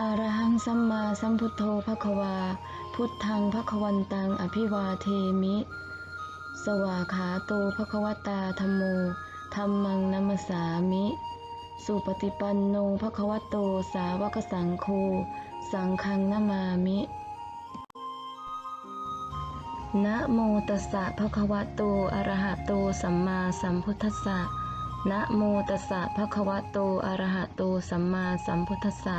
อะรหังสัมมาสัมพุทโธภควา พุทธังภควันตังอภิวาเทมิ สวาขาโตภควตาธรรมโมธัมมังนัมสสามิ สุปฏิปันโนภควโตสาวกสังโฆสังฆังนามามินะโมตัสสะภะคะวะโต อะระหะโต สัมมาสัมพุทธัสสะนะโมตัสสะภะคะวะโต อะระหะโต สัมมาสัมพุทธัสสะ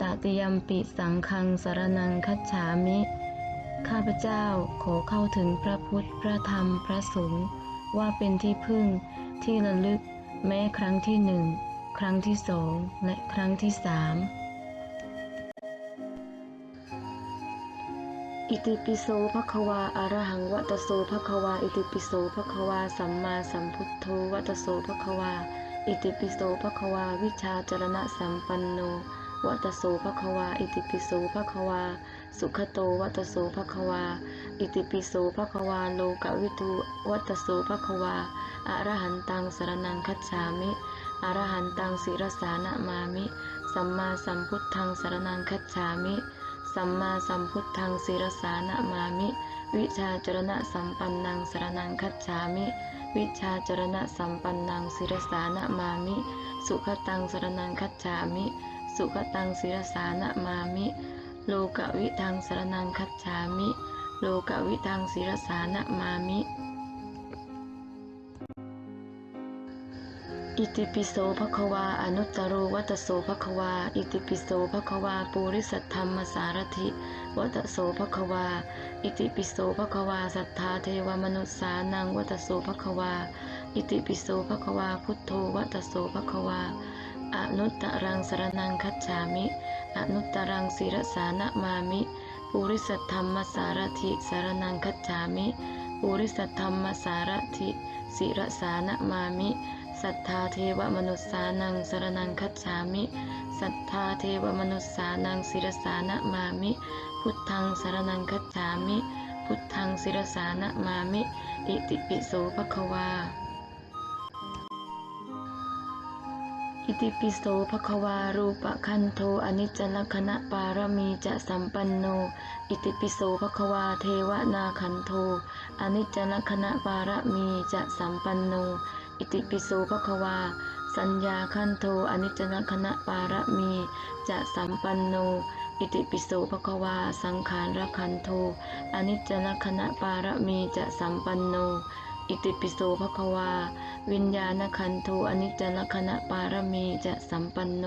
ตติยมปิสังฆังสารณังคัจฉามิ ข้าพเจ้าขอเข้าถึงพระพุทธพระธรรมพระสงฆ์ว่าเป็นที่พึ่งที่ระลึกแม้ครั้งที่หนึ่งครั้งที่สองและครั้งที่สามอิติปิโสภควาอะรหังวัตโสภควา อิติปิโสภควา สัมมาสัมพุทโธวัตโสภควา อิติปิโสภควา วิชาจรณะสัมปันโน วัตโสภควา อิติปิโสภควา สุขโตวัตโสภควา อิติปิโสภควา โลกวิทูวัตโสภควาอรหันตังสรนังคัจฉามิอรหันตังศิรสานะมามิ สัมมาสัมพุทธังสรนังคัจฉามิ สัมมาสัมพุทธังศิรสานะมามิ วิชาจรณะสัมปันนังสรนังคัจฉามิ วิชาจรณะสัมปันนังศิรสานะมามิ สุขตังสรนังคัจฉามิ สุขตังศิรสานะมามิ โลกวิทังสารนังคัจฉามิ โลกวิทังศิรสานะมามิ อิติปิโสภควาอนุตตรวัตโสภควา อิติปิโสภควาปูริสัทธรรมสารถิวัตโสภควา อิติปิโสภควาสัทธาเทวมนุษสานังวัตโสภควา อิติปิโสภควาพุทโธวัตโสภควา อนุตตรังสรนังคัจฉามิ อนุตตรังศิรสานะมามิ ปุริสัทธรรมสารถิสารนังคัจฉามิ ปุริสัทธรรมสารถิศิรสานะมามิ สัทธาเทวมนุษสานังสรนังคัจฉามิ สัทธาเทวมนุษสานังศิรสานะมามิ พุทธังสรนังคัจฉามิ พุทธังศิรสานะมามิ อิติปิโสภควา อิติปิโสภควารูปคันโทอนิจจลักณะปารมีจะสัมปันโน อิติปิโสภควาเทวนาคันโทอนิจจลักณะปารมีจะสัมปันโน อิติปิโสภควา สัญญาคันโทอนิจจลักณะปารมีจะสัมปันโน อิติปิโสภควา สังขารคันโทอนิจจลักณะปารมีจะสัมปันโน อิติปิโสภควา วิญญาณขันโทอนิจจลักขณะปารมีจะสัมปันโน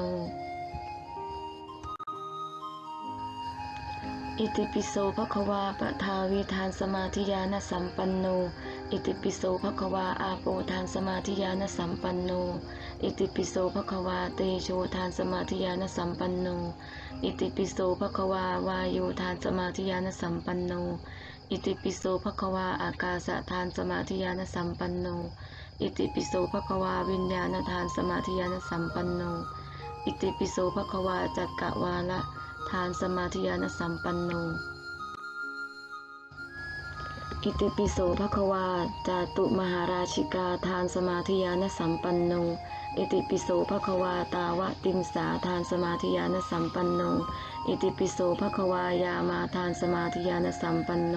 อิติปิโสภควาปทาวิทานสมาธิญาณสัมปันโน อิติปิโสภควาอาโปทานสมาธิญาณสัมปันโน อิติปิโสภควาเตโชทานสมาธิญาณสัมปันโน อิติปิโสภควาวายุทานสมาธิญาณสัมปันโน อิติปิโสภควาอากาสทานสมาธิยานสัมปันโน อิติปิโสภควาวิญญาณทานสมาธิยานสัมปันโน อิติปิโสภควาจักกะวาละทานสมาธิยานสัมปันโน อิติปิโสภควาจาตุมหาราชิกาทานสมาธิญาณสัมปันโนอิติปิโสภควาตาวะติมสาทานสมาธิญาณสัมปันโนอิติปิโสภควายามาทานสมาธิญาณสัมปันโน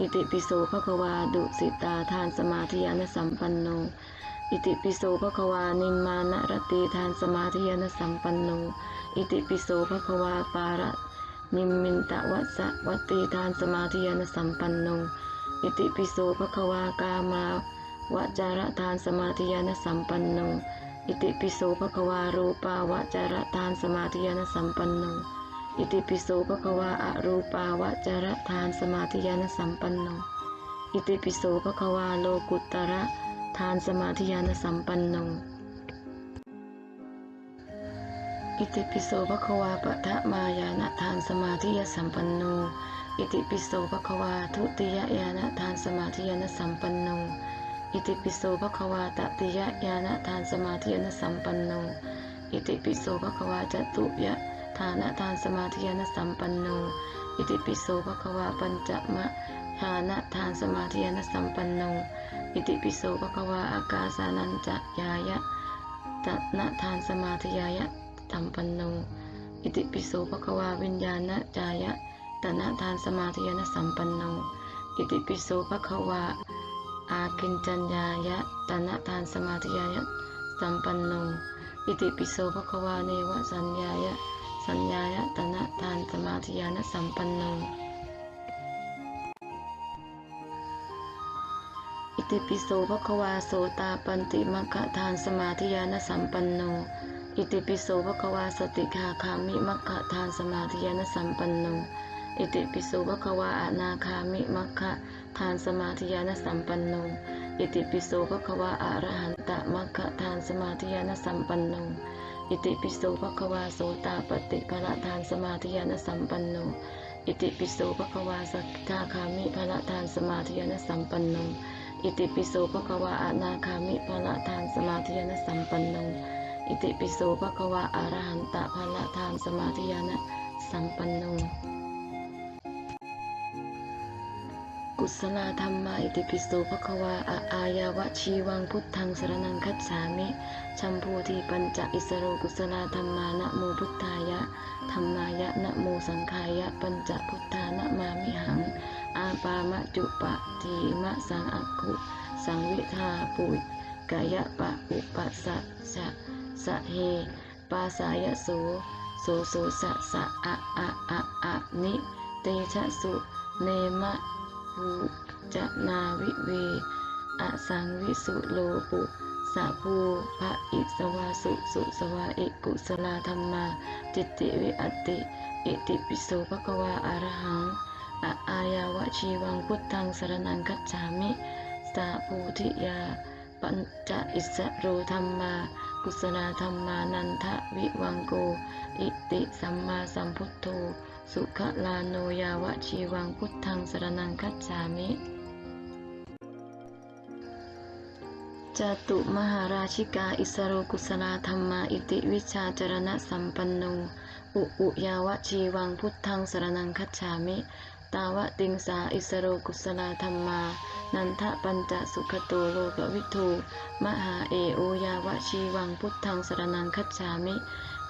อิติปิโสภควาดุสิตาทานสมาธิญาณสัมปันโนอิติปิโสภควานิมมานรตีทานสมาธิญาณสัมปันโนอิติปิโสภควาปาระนิมมินตะวัสสะวัตตีทานสมาธิญาณสัมปันโน อิติปิโสภควากามาวจารทานสมาธิญาณสัมปันโน อิติปิโสภควารูปาวจารทานสมาธิญาณสัมปันโน อิติปิโสภควาอรูปาวจารทานสมาธิญาณสัมปันโน อิติปิโสภควาโลกุตตระทานสมาธิญาณสัมปันโน อิติปิโสภควาปะทะมายานะทานสมาธิยสัมปันโน อิติปิโสภควาทุติยญาณทานสมาธิยานสัมปันโน อิติปิโสภควาตติยญาณทานสมาธิยานสัมปันโน อิติปิโสภควาจตุยะฐานะทานสมาธิยานสัมปันโน อิติปิโสภควาปัญจมะฐานทานสมาธิยานสัมปันโน อิติปิโสภควาอากาสานัญจยายะตนะทานสมาธิยายะสัมปันโน อิติปิโสภควาวิญญาณจายะ ตนะทานสมาธิยานสัมปันโน อิติปิโสภควาอากินจัญญายะตนะทานสมาธิยายะสัมปันโน อิติปิโสภควาเนวสัญญายะ สัญญายะตนะทานสมาธิยานสัมปันโน อิติปิโสภควาโสตาปันติมัคคะทานสมาธิยานสัมปันโนอิติปิโสภควาสติคาคามิมัคคะทานสมาธิยานสัมปันโน อิติปิโสภควาอนาคามิมัคคะทานสมาธิยานสัมปันโน อิติปิโสภควาอรหันตมัคคะทานสมาธิยานสัมปันโน อิติปิโสภควาโสตาปฏิภะทานสมาธิยานสัมปันโน อิติปิโสภควาสักทาคามิภะทานสมาธิยานสัมปันโน อิติปิโสภควาอนาคามิภะทานสมาธิยานสัมปันโน อิติปิโสภควาอรหันตภะทานสมาธิยานสัมปันโน กุศลธรรมาอิติปิโสภควาอะอายาวะชีวังพุทธังสรนังคัจฉามิชัมพูทีปัญจอิสโรกุศลธรรมานะโมพุทธายะธรรมายะนะโมสังขายะ ปัญจพุทธานะมามิหัง อาปามะจุปะทีมะสังอักขุสังวิทาปุยกายะปะอุปสัสสะสะเฮปาสายะโสโสโสสะสะอะอะอะอะนิเตชะสุเนมะ ภูจะนาวิเวอสังวิสุโลปุสะภูภะอิสวาสุสุสวาอิกุสลาธรรมาจิตติวิอตติอิติปิโสภควาอารหังอะอายาวะชีวังพุทธังสรนังคัจฉามิสาภูธิยาปัญจอิสโรธรรมา กุศลธรรมานันทวิวังโก อิติสัมมาสัมพุทโธ สุขลาโนยาวะชีวังพุทธังสรนังคัจฉามิจตุมหาราชิกาอิสโรกุสลธรรมาอิติวิชาจรณะสัมปันโน อุอุยาวะชีวังพุทธังสรนังคัจฉามิ ตาวะติงสาอิสโรกุสลธรรมา นันทะปัญจสุขโตโลกวิทูมหาเอโอยาวะชีวังพุทธังสรนังคัจฉามิ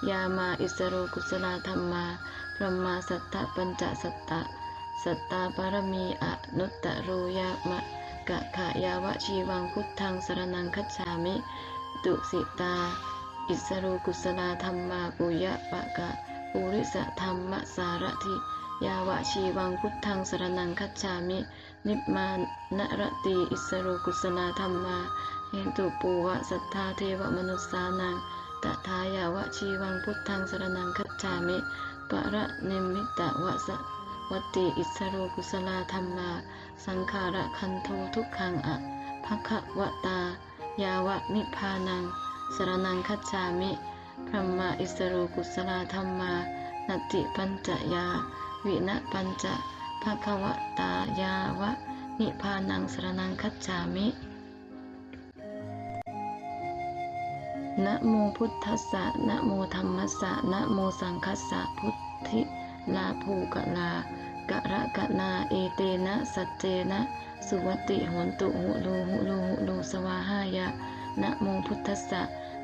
ยามาอิสโรกุสลาธรรมาพระมาสัทธปัญจสัตตะ สัตตาปารมีอนุตตโรยามะกะขายาวะชีวังพุทธังสรนังคัจฉามิตุสิตา อิสโรกุสลาธรรมาปุยะปะกะปุริสธรรมสารถิยาวะชีวังพุทธังสรนังคัจฉามิ นิพมานรตีอิสโรกุสลาธรรมาเหตุปูวะสัทธาเทวมนุสสานังตถายาวะชีวังพุทธังสรนังคัจฉามิปะระนิมิตวะสวัตติอิสโรกุสลาธรรมา สังขาระคันโททุกขังอะภคะวตา ยาวะนิพานัง สรนังคัจฉามิพระมาอิสโรกุสลาธรรมา นตติปัญจยา วินะปัญจ ภควตายาวะ นิพพานังสรนังคัจฉามินะโมพุทธัสสะนะโมธัมมัสสะนะโมสังคัสสะพุทธิลาภูกะลากะระกะนาเอเตนะสัจเจนะสุวติหนตุหุโลหุโลหุโลสวาหายะนะโมพุทธัสสะ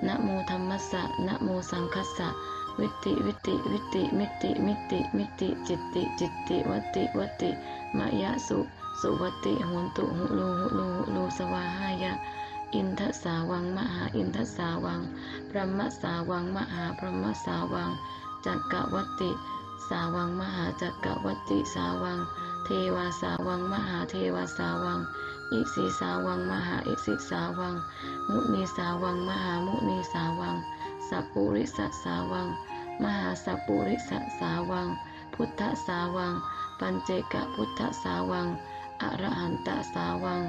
นะโมธัมมัสสะนะโมสังคัสสะ วิติวิติวิติมิติมิติมิติจิตติจิตติวัติวัติมะยะสุสุวัติโหนตุหุโลหุโลหุโลสวาหายะ อินทสาวังมหาอินทสาวังพระมสาวังมหาพระมสาวังจักกะวัติ สาวังมหาจักกะวัติสาวัง เทวาสาวังมหาเทวาสาวังอิสิสาวังมหาอิสิสาวัง มุนีสาวังมหามุนีสาวัง สัพปุริสสาวัง มหาสัพปุริสสาวัง พุทธสาวัง ปัญเจกพุทธสาวัง อรหันตสาวัง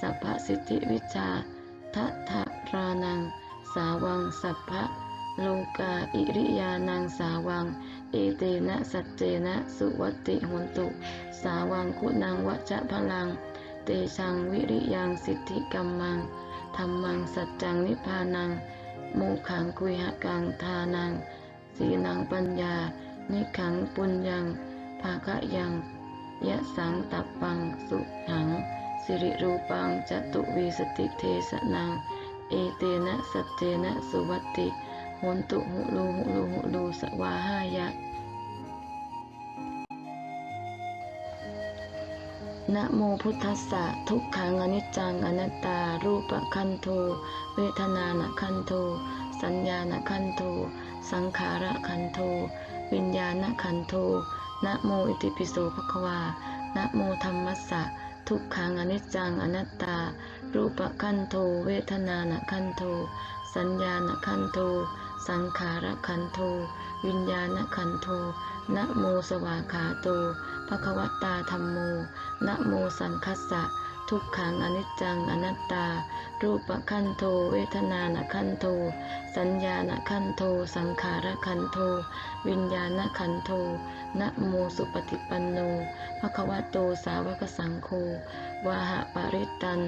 สัพพสิทธิวิชาทัทธารานัง สาวัง สัพพะโลกาอิริยานังสาวัง เอเตนะสัจเจนะสุวัตติโหนตุ สาวังคุณังวัจพลัง เตชังวิริยังสิทธิกัมมังธรรมังสัจจังนิพพานัง โมขังคุยหกังทานัง สีนังปัญญา นิขังปุญญังภาคะยังยะสังตับปังสุหัง สิริรูปังจตุวีสติเทสนัง เอเตนะสัจเจนะสุวัตติโหนตุหุลูหุลูหุลูสวาหายะ นะโมพุทธัสสะทุกขังอนิจจังอนัตตา รูปคันโทเวทนานะคันโทสัญญานะคันโทสังขาระคันโทวิญญาณคันโทนะโมอิติปิโสภควานะโมธรรมัสสะทุกขังอนิจจังอนัตตา รูปคันโทเวทนานะคันโทสัญญานะคันโทสังขารคันโทวิญญาณคันโท นะโมสวาขาโตภควตาธรรมโม นะโมสังคัสสะ ทุกขังอนิจจังอนัตตา รูปคันโท เวทนานะคันโท สัญญานะคันโท สังขารคันโท วิญญาณคันโท นะโมสุปฏิปันโนภควโตสาวกสังโฆ วาหะปริตัน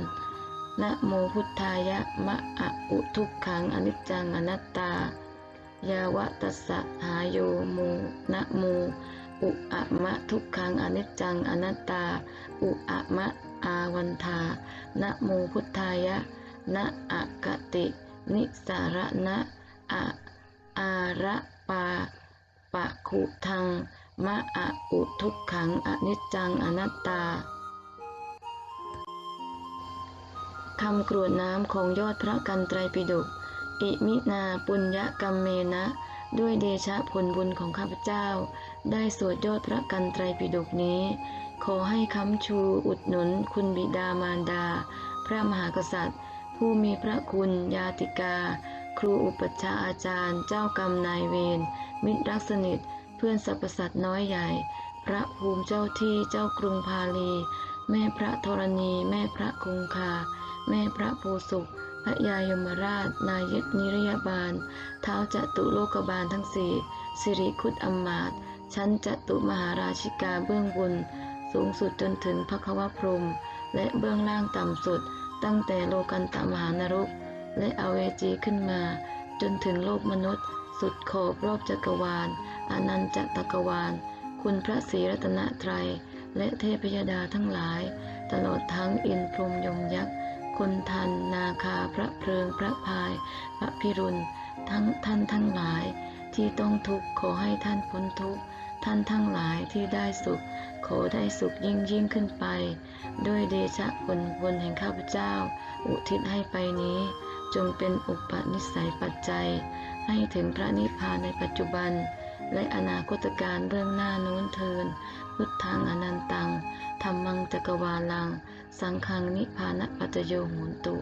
นะโมพุทธายะมะอะอุทุกขังอนิจจังอนัตตา ยาวะตัสสะหายโยโมนะโม อุอะมะทุกขังอนิจจังอนัตตา อุอะมะอาวันทานะโมพุทธายะนะอะกติ นิสาระนะอะอาระปาปะคุทัง มะอะอุทุกขังอนิจจังอนัตตาคำกรวดน้ำของยอดพระกันไตรปิฎก อิมินาปุญญกรรมเมนะ ด้วยเดชะผลบุญของข้าพเจ้า ได้สวดยอดพระกันไตรปิฎกนี้ ขอให้ค้ำชูอุดหนุนคุณบิดามารดา พระมหากษัตริย์ ผู้มีพระคุณญาติกา ครูอุปัชฌาย์อาจารย์ เจ้ากรรมนายเวรมิตรรักสนิทเพื่อนสรรพสัตว์น้อยใหญ่ พระภูมิเจ้าที่เจ้ากรุงพาลี แม่พระธรณี แม่พระคงคา แม่พระโพสุข พระยายมราช นายนิรยาบาล เท้าจตุโลกบาลทั้งสี่สิริคุตอมมาตชั้นจตุมหาราชิกาเบื้องบน สูงสุดจนถึงพระควพรม และเบื้องล่างต่ำสุด ตั้งแต่โลกันตมหานรก และอเวจีขึ้นมา จนถึงโลกมนุษย์ สุดขอบรอบจักรวาล อนันตจักรวาล คุณพระศรีรัตนตรัย และเทพยดาทั้งหลาย ตลอดทั้งอินพรมยมยักษ์ คนทันนาคาพระเพลิงพระพาย พระพิรุณทั้งท่านทั้งหลายที่ต้องทุกข์ขอให้ท่านพ้นทุกข์ท่านทั้งหลายที่ได้สุข ขอได้สุขยิ่งยิ่งขึ้นไป ด้วยเดชะผลบุญแห่งข้าพเจ้า อุทิศให้ไปนี้ จงเป็นอุปนิสัยปัจจัย ให้ถึงพระนิพพานในปัจจุบัน และอนาคตการเบื้องหน้านู้นเทินพุทธังอนันตังธรรมังจักรวาลัง สังฆังนิพพานปัจจโยโหนตุ